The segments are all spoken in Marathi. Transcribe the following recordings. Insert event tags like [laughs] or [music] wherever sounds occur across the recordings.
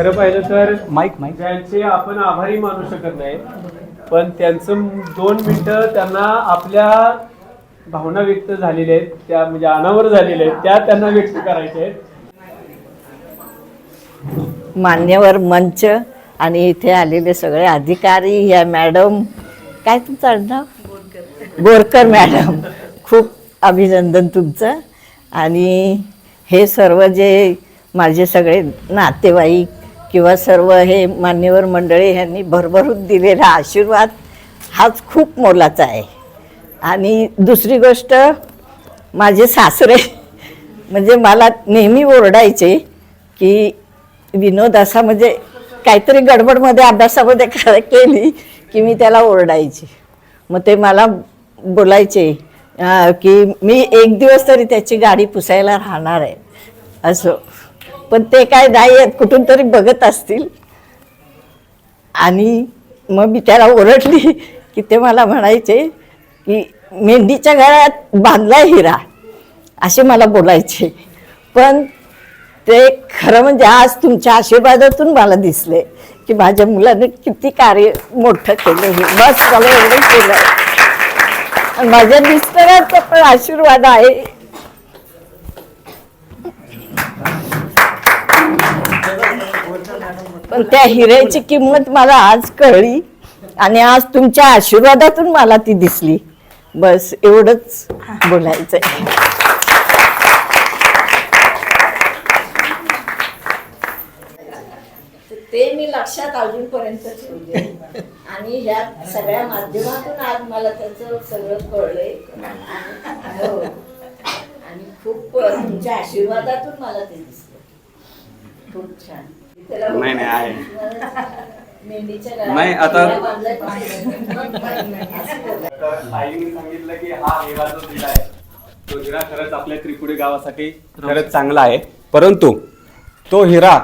खरं पाहिलं तर माईक माईक. त्यांचे आपण आभारी मानू शकत नाही पण त्यांचं दोन मिनिटं त्यांना आपल्या भावना व्यक्त झालेल्या आहेत त्या म्हणजे अनावर झालेल्या आहेत त्या त्यांना व्यक्त करायच्या आहेत. मान्यवर मंच आणि इथे आलेले सगळे अधिकारी या मॅडम काय तुमचं आडनाव बोरकर मॅडम. खूप अभिनंदन तुमचं. आणि हे सर्व जे माझे सगळे नातेवाईक किंवा सर्व हे मान्यवर मंडळी ह्यांनी भरभरून दिलेला आशीर्वाद हाच खूप मोलाचा आहे. आणि दुसरी गोष्ट माझे सासरे म्हणजे मला नेहमी ओरडायचे की विनोद असा म्हणजे काहीतरी गडबडमध्ये अभ्यासामध्ये क- केली की मी त्याला ओरडायची. मग ते मला बोलायचे की मी एक दिवस तरी त्याची गाडी पुसायला राहणार आहे. असं. पण ते काय नाही आहेत कुठून तरी बघत असतील. आणि मग मी त्याला ओरडली की ते मला म्हणायचे की मेंढीच्या घरात बांधला हिरा असे मला बोलायचे. पण ते खरं म्हणजे आज तुमच्या आशीर्वादातून मला दिसले की माझ्या मुलाने किती कार्य मोठं केलं हे. बस मला एवढं केलं. माझ्या मिस्टरांचा पण आशीर्वाद आहे. पण त्या हिऱ्याची किंमत मला आज कळली आणि आज तुमच्या आशीर्वादातून मला ती दिसली. बस एवढंच बोलायचं आहे ते मी लक्षात अजूनपर्यंत ठेवले आणि ह्या सगळ्या माध्यमातून आज मला त्याचं सगळं कळलंय. हो. आणि खूप तुमच्या आशीर्वादातून मला ते दिसलं. खूप छान. नाही, नाही, आहे. नाही, आता-. आईने सांगितलं की हा हिरा जो दिला आहे तो हिरा खरंच आपल्या त्रिपुडी गावासाठी खरंच चांगला आहे परंतु तो हिरा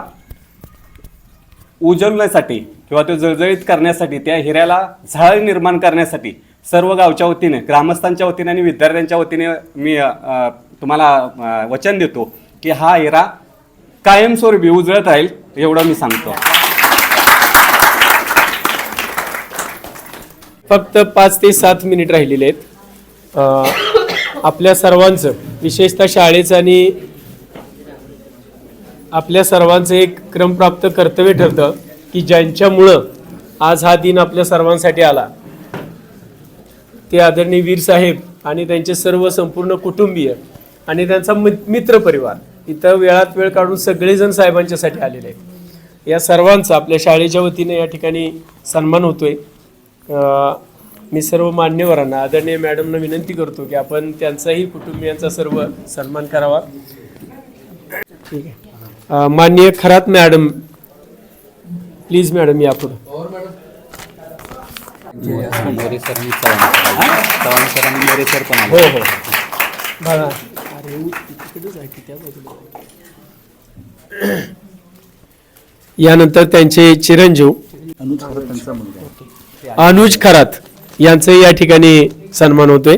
उजवण्यासाठी किंवा तो जळजळीत करण्यासाठी त्या हिऱ्याला झळ निर्माण करण्यासाठी सर्व गावच्या वतीने ग्रामस्थांच्या वतीने आणि विद्यार्थ्यांच्या वतीने मी तुम्हाला वचन देतो की हा हिरा कायमस्वरूपी उजळत राहील एवढं मी सांगतो. फक्त पाच ते सात मिनिट राहिलेले आहेत. आपल्या सर्वांचं विशेषतः शाळेचं आणि आपल्या सर्वांचं एक क्रमप्राप्त कर्तव्य ठरतं की ज्यांच्यामुळं आज हा दिन आपल्या सर्वांसाठी आला. ते आदरणीय वीर साहेब आणि त्यांचे सर्व संपूर्ण कुटुंबीय आणि त्यांचा मित्र मित्रपरिवार इथं वेळात वेळ काढून सगळेजण साहेबांच्यासाठी आलेले आहेत. या सर्वांचा आपल्या शाळेच्या वतीने या ठिकाणी सन्मान होतोय. मी सर्व मान्यवरांना आदरणीय मॅडमना विनंती करतो की आपण त्यांचाही कुटुंबियांचा सर्व सन्मान करावा. ठीक आहे. माननीय खरात मॅडम प्लीज मॅडम या पुढं. मोरे सरांनी मोरे सर पण हो हो. [coughs] यानंतर त्यांचे चिरंजीव अनुज खरात यांचाही या ठिकाणी सन्मान होतोय.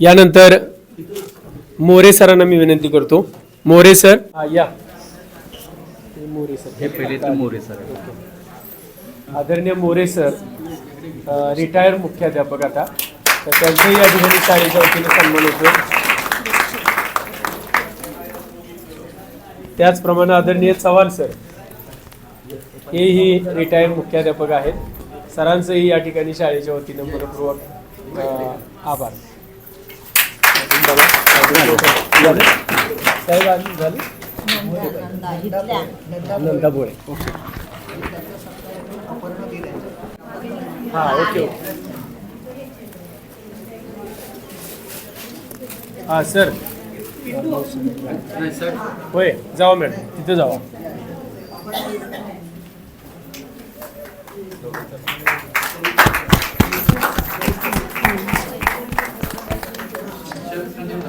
यानंतर मोरे सरांना मी विनंती करतो. मोरे सर. हा, या. हे मोरे सर. हे पहिले तर मोरे सर. आदरणीय मोरे सर रिटायर मुख्याध्यापक आता. तर त्यांचंही या ठिकाणी शाळेच्या वतीने सन्मान होतो. त्याचप्रमाणे आदरणीय चव्हाण सर हेही रिटायर मुख्याध्यापक आहेत. सरांचंही या ठिकाणी शाळेच्या वतीने मनपूर्वक अ, आभार? साहेब आज झालं? नंदा भोळे हा ओके ओके. हा सर. होय जावा मॅडम. तिथे जावा. Assignment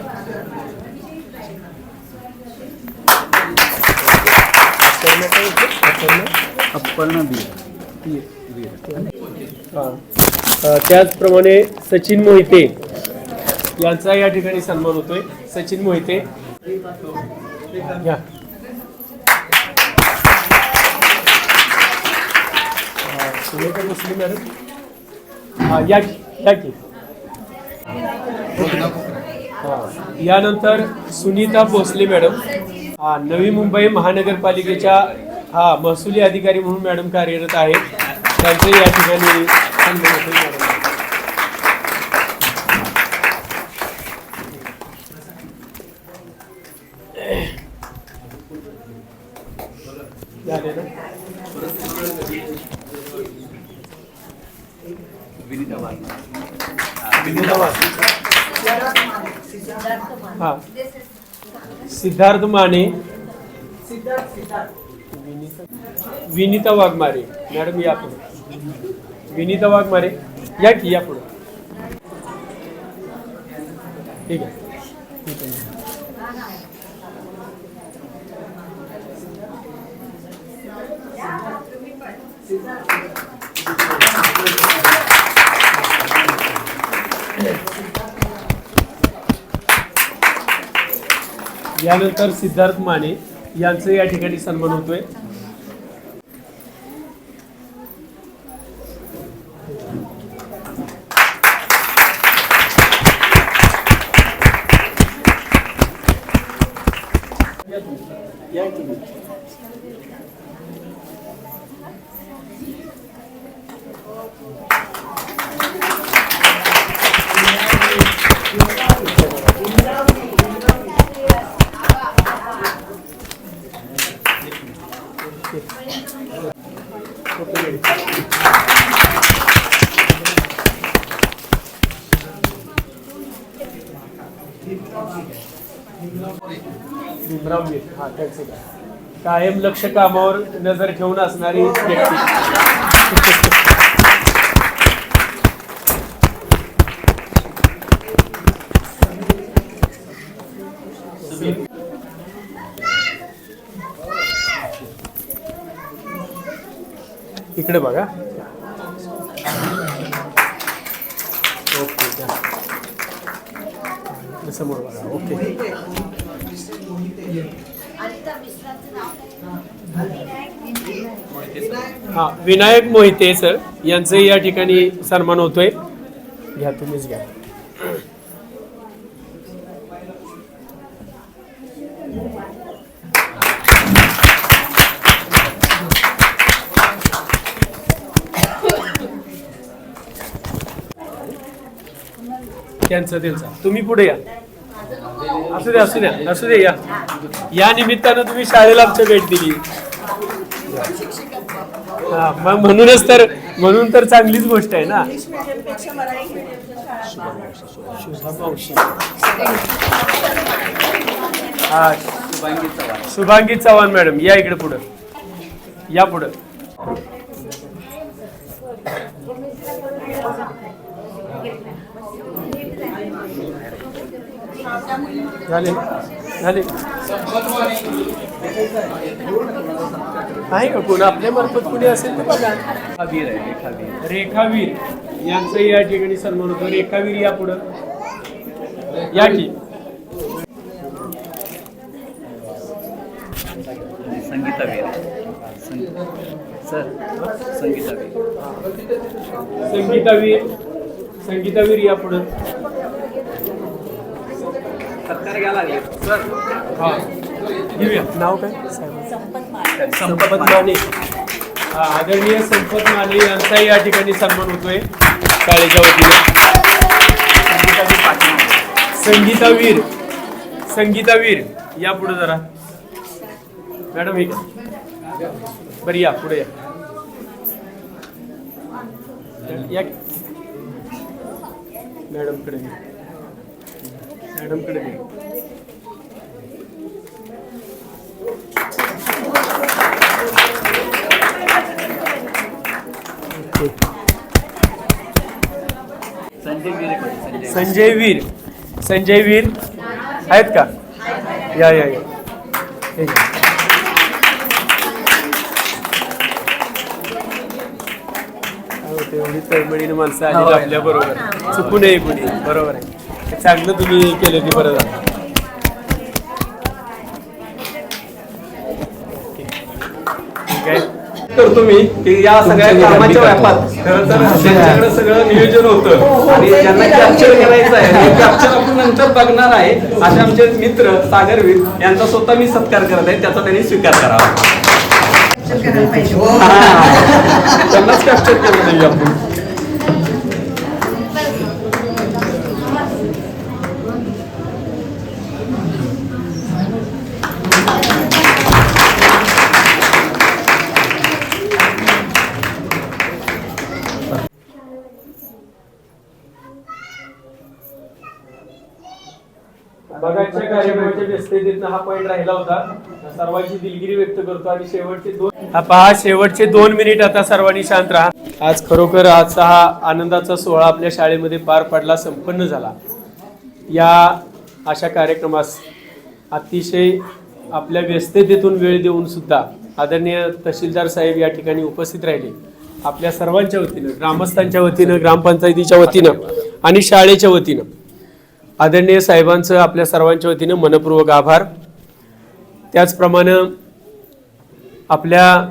त्याचप्रमाणे सचिन मोहिते यांचा या ठिकाणी सन्मान होतोय. सचिन मोहिते. मुस्लिम मॅडम. हा या की. यानंतर सुनीता भोसले मॅडम. हा नवी मुंबई महानगरपालिकेच्या हा महसुली अधिकारी म्हणून मॅडम कार्यरत आहेत. त्यांचे या ठिकाणी सन्मान होतोय विनिता वाघ. हा सिद्धार्थ माने. विनीता वाघमारे. मॅडम या पुढे. विनीता वाघमारे. या की या पुढे. ठीक आहे. ठीक आहे. यानंतर सिद्धार्थ माने यांचं या ठिकाणी सन्मान होतोय या तुम्ही. भीमराव मीर हा त्यांचे कायम लक्ष कामावर नजर ठेवून असणारी व्यक्ती. इकडे बघा. ओके समोर बघा ओके. हा. विनायक मोहिते. सर. यांचं या ठिकाणी सन्मान होतोय. घ्या तुम्हीच घ्या. त्यांचं त्यांचं. तुम्ही पुढे या. असू द्या असू द्या असू द्या या. या निमित्तानं तुम्ही शाळेला आमच्या भेट दिली. हा मग म्हणूनच तर म्हणून तर चांगलीच गोष्ट आहे ना. हा शुभांगी चव्हाण मॅडम या इकडे पुढं. या पुढं. झाले. झाले. आहे का कोण? आपल्या मार्फत कोणी असेल तर बघा. रेखावीर आहे रेखावीर. रेखावीर. यांचं या ठिकाणी सन्मान होतो. रेखावीर या पुढं. या की. संगीता वीर सर संगीता वीर संगीतावीर. संगीतावीर या पुढं सत्कार घ्या लागले सर हा घेऊया नाव काय? संपत माने. हा आदरणीय संपत माने यांचा या ठिकाणी सन्मान होतोय. शाळेच्या वतीने. संगीतावीर. संगीतावीर या पुढे जरा. मॅडम हे. बरं या पुढे या. या. मॅडम संजय वीर. संजय वीर. आहेत का? या या या. तळमळीने माणसं आहेत आपल्या बरोबर. चुकून आहे कुणी. बरोबर आहे. चांगलं तुम्ही केलं की बरं झालं. करतो मी की या सगळ्या कामाच्या व्यापात. खरं तर त्यांच्याकडे सगळं नियोजन होतं. आणि ज्यांना कॅप्चर करायचं आहे कॅप्चर आपण नंतर बघणार आहे. असे आमचे मित्र सागरवीर यांचा स्वतः मी सत्कार करत आहे त्याचा त्यांनी स्वीकार करावा. त्यांनाच कॅप्चर केलं नाही आपण. व्यस्ततेतनं हा पॉईंट राहिला होता. सर्वांची दिलगिरी व्यक्त करतो आणि शेवटचे दोन हा पहा शेवटचे दोन मिनिट आता सर्वांनी शांत राहा. आज खरोखर आजचा हा आनंदाचा सोहळा आपल्या शाळेमध्ये पार पडला संपन्न झाला. या अशा कार्यक्रमास अतिशय आपल्या व्यस्ततेतून वेळ देऊन सुद्धा आदरणीय तहसीलदार साहेब या ठिकाणी उपस्थित राहिले. आपल्या सर्वांच्या वतीनं ग्रामस्थांच्या वतीनं ग्रामपंचायतीच्या वतीनं आणि शाळेच्या वतीनं. आदरणीय साहेबांचं आपल्या सर्वांच्या वतीनं मनपूर्वक आभार. त्याचप्रमाणे आपल्या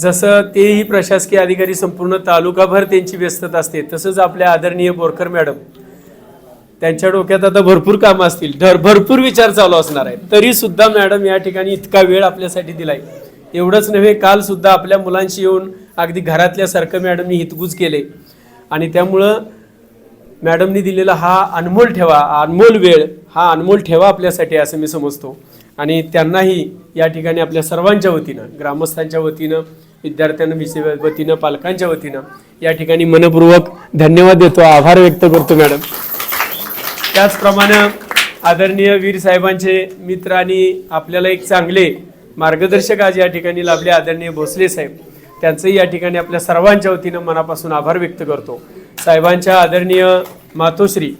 जसं तेही प्रशासकीय अधिकारी संपूर्ण तालुकाभर त्यांची व्यस्तता असते तसंच आपल्या आदरणीय बोरकर मॅडम त्यांच्या डोक्यात आता भरपूर कामं असतील. धर भरपूर विचार चालू असणार आहे तरी सुद्धा मॅडम या ठिकाणी इतका वेळ आपल्यासाठी दिलाय. एवढंच नव्हे काल सुद्धा आपल्या मुलांशी येऊन अगदी घरातल्यासारखं मॅडमनी हितगुज केले. आणि त्यामुळं मॅडमनी दिलेला हा अनमोल ठेवा अनमोल वेळ हा अनमोल ठेवा आपल्यासाठी असं मी समजतो. आणि त्यांनाही या ठिकाणी आपल्या सर्वांच्या वतीनं ग्रामस्थांच्या वतीनं विद्यार्थ्यांना विषय वतीनं पालकांच्या वतीनं या ठिकाणी मनपूर्वक धन्यवाद देतो आभार व्यक्त करतो मॅडम. त्याचप्रमाणे आदरणीय वीर साहेबांचे मित्र आणि आपल्याला एक चांगले मार्गदर्शक आज या ठिकाणी लाभले आदरणीय भोसले साहेब. त्यांचंही या ठिकाणी आपल्या सर्वांच्या वतीनं मनापासून आभार व्यक्त करतो. साहेबांच्या आदरणीय मातोश्री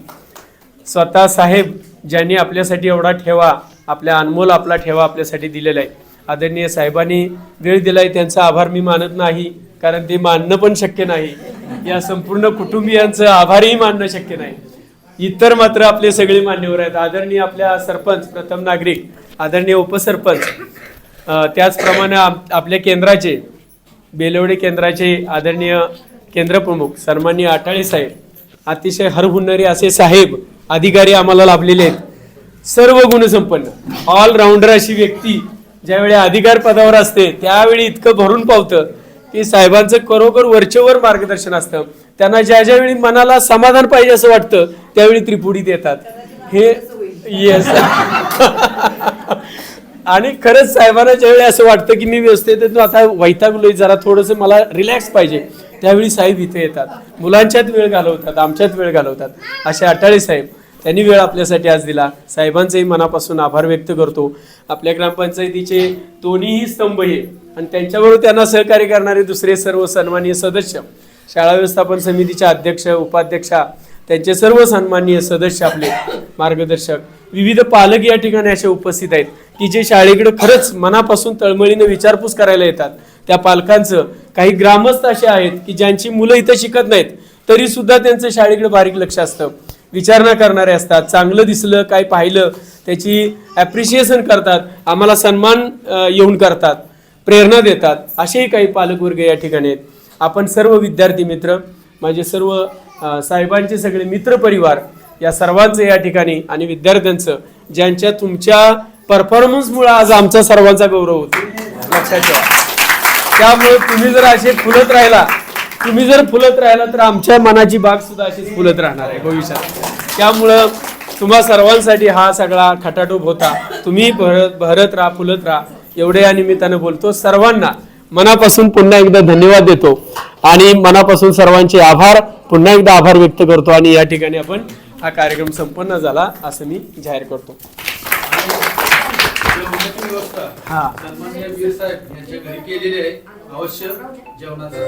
स्वतः साहेब ज्यांनी आपल्यासाठी एवढा ठेवा आपल्या अनमोल आपला ठेवा आपल्यासाठी दिलेला आहे. आदरणीय साहेबांनी वेळ दिला आहे त्यांचा आभार मी मानत नाही कारण ते मानणं पण शक्य नाही. या संपूर्ण कुटुंबियांचं आभारही मानणं शक्य नाही. इतर मात्र आपले सगळे मान्यवर आहेत. आदरणीय आपल्या सरपंच प्रथम नागरिक आदरणीय उपसरपंच त्याचप्रमाणे आप- आपल्या केंद्राचे बेलवडे केंद्राचे आदरणीय केंद्रप्रमुख सन्मान्य आठाळे साहेब अतिशय हरहुन्नरी असे साहेब अधिकारी आम्हाला लाभलेले आहेत. सर्व गुणसंपन्न ऑलराऊंडर अशी व्यक्ती ज्यावेळी अधिकार पदावर असते त्यावेळी इतकं भरून पावतं की साहेबांचं खरोखर वरचेवर मार्गदर्शन असतं. त्यांना ज्या ज्यावेळी मनाला समाधान पाहिजे असं वाटतं त्यावेळी त्रिपुडीत येतात हे येस [laughs] आणि खरंच साहेबांना ज्यावेळी असं वाटतं की मी व्यवस्थित आता वैतागलोय जरा थोडंसं मला रिलॅक्स पाहिजे. त्यावेळी साहेब इथे येतात. मुलांच्यात वेळ घालवतात आमच्यात वेळ घालवतात. असे अटाळे साहेब त्यांनी वेळ आपल्यासाठी आज दिला. साहेबांचेही मनापासून आभार व्यक्त करतो. आपल्या ग्रामपंचायतीचे दोन्हीही स्तंभ हे आणि त्यांच्याबरोबर त्यांना सहकार्य करणारे दुसरे सर्व सन्माननीय सदस्य शाळा व्यवस्थापन समितीच्या अध्यक्ष उपाध्यक्षा त्यांचे सर्व सन्माननीय सदस्य आपले मार्गदर्शक विविध पालक या ठिकाणी असे उपस्थित आहेत की जे शाळेकडे खरंच मनापासून तळमळीने विचारपूस करायला येतात. त्या पालकांचं. काही ग्रामस्थ असे आहेत की ज्यांची मुलं इथं शिकत नाहीत तरी सुद्धा त्यांचं शाळेकडे बारीक लक्ष असतं. विचारणा करणारे असतात चांगलं दिसलं काय पाहिलं त्याची ॲप्रिशिएशन करतात आम्हाला सन्मान येऊन करतात प्रेरणा देतात. असेही काही पालकवर्ग या ठिकाणी आहेत. आपण सर्व विद्यार्थी मित्र माझे सर्व साहेबांचे सगळे मित्रपरिवार या सर्वांचं या ठिकाणी आणि विद्यार्थ्यांचं ज्यांच्या तुमच्या परफॉर्मन्समुळे आज आमचा सर्वांचा गौरव होतो. लक्षात ठेवा. त्यामुळे तुम्ही जर असे फुलत राहिला तुम्ही जर फुलत राहिला तर आमच्या मनाची बाग सुद्धा अशीच फुलत राहणार आहे भविष्यात. त्यामुळं तुम्हा सर्वांसाठी हा सगळा खटाटोप होता. तुम्ही भरत भरत राहा फुलत राहा. एवढे या निमित्तानं बोलतो. सर्वांना मनापासून पुन्हा एकदा धन्यवाद देतो. आणि मनापासून सर्वांचे आभार. पुन्हा एकदा आभार व्यक्त करतो. आणि या ठिकाणी आपण हा कार्यक्रम संपन्न झाला असं मी जाहीर करतो. हा. सन्माननीय वीर यांच्या घरी केलेली आहे अवश्य जेवणाचा.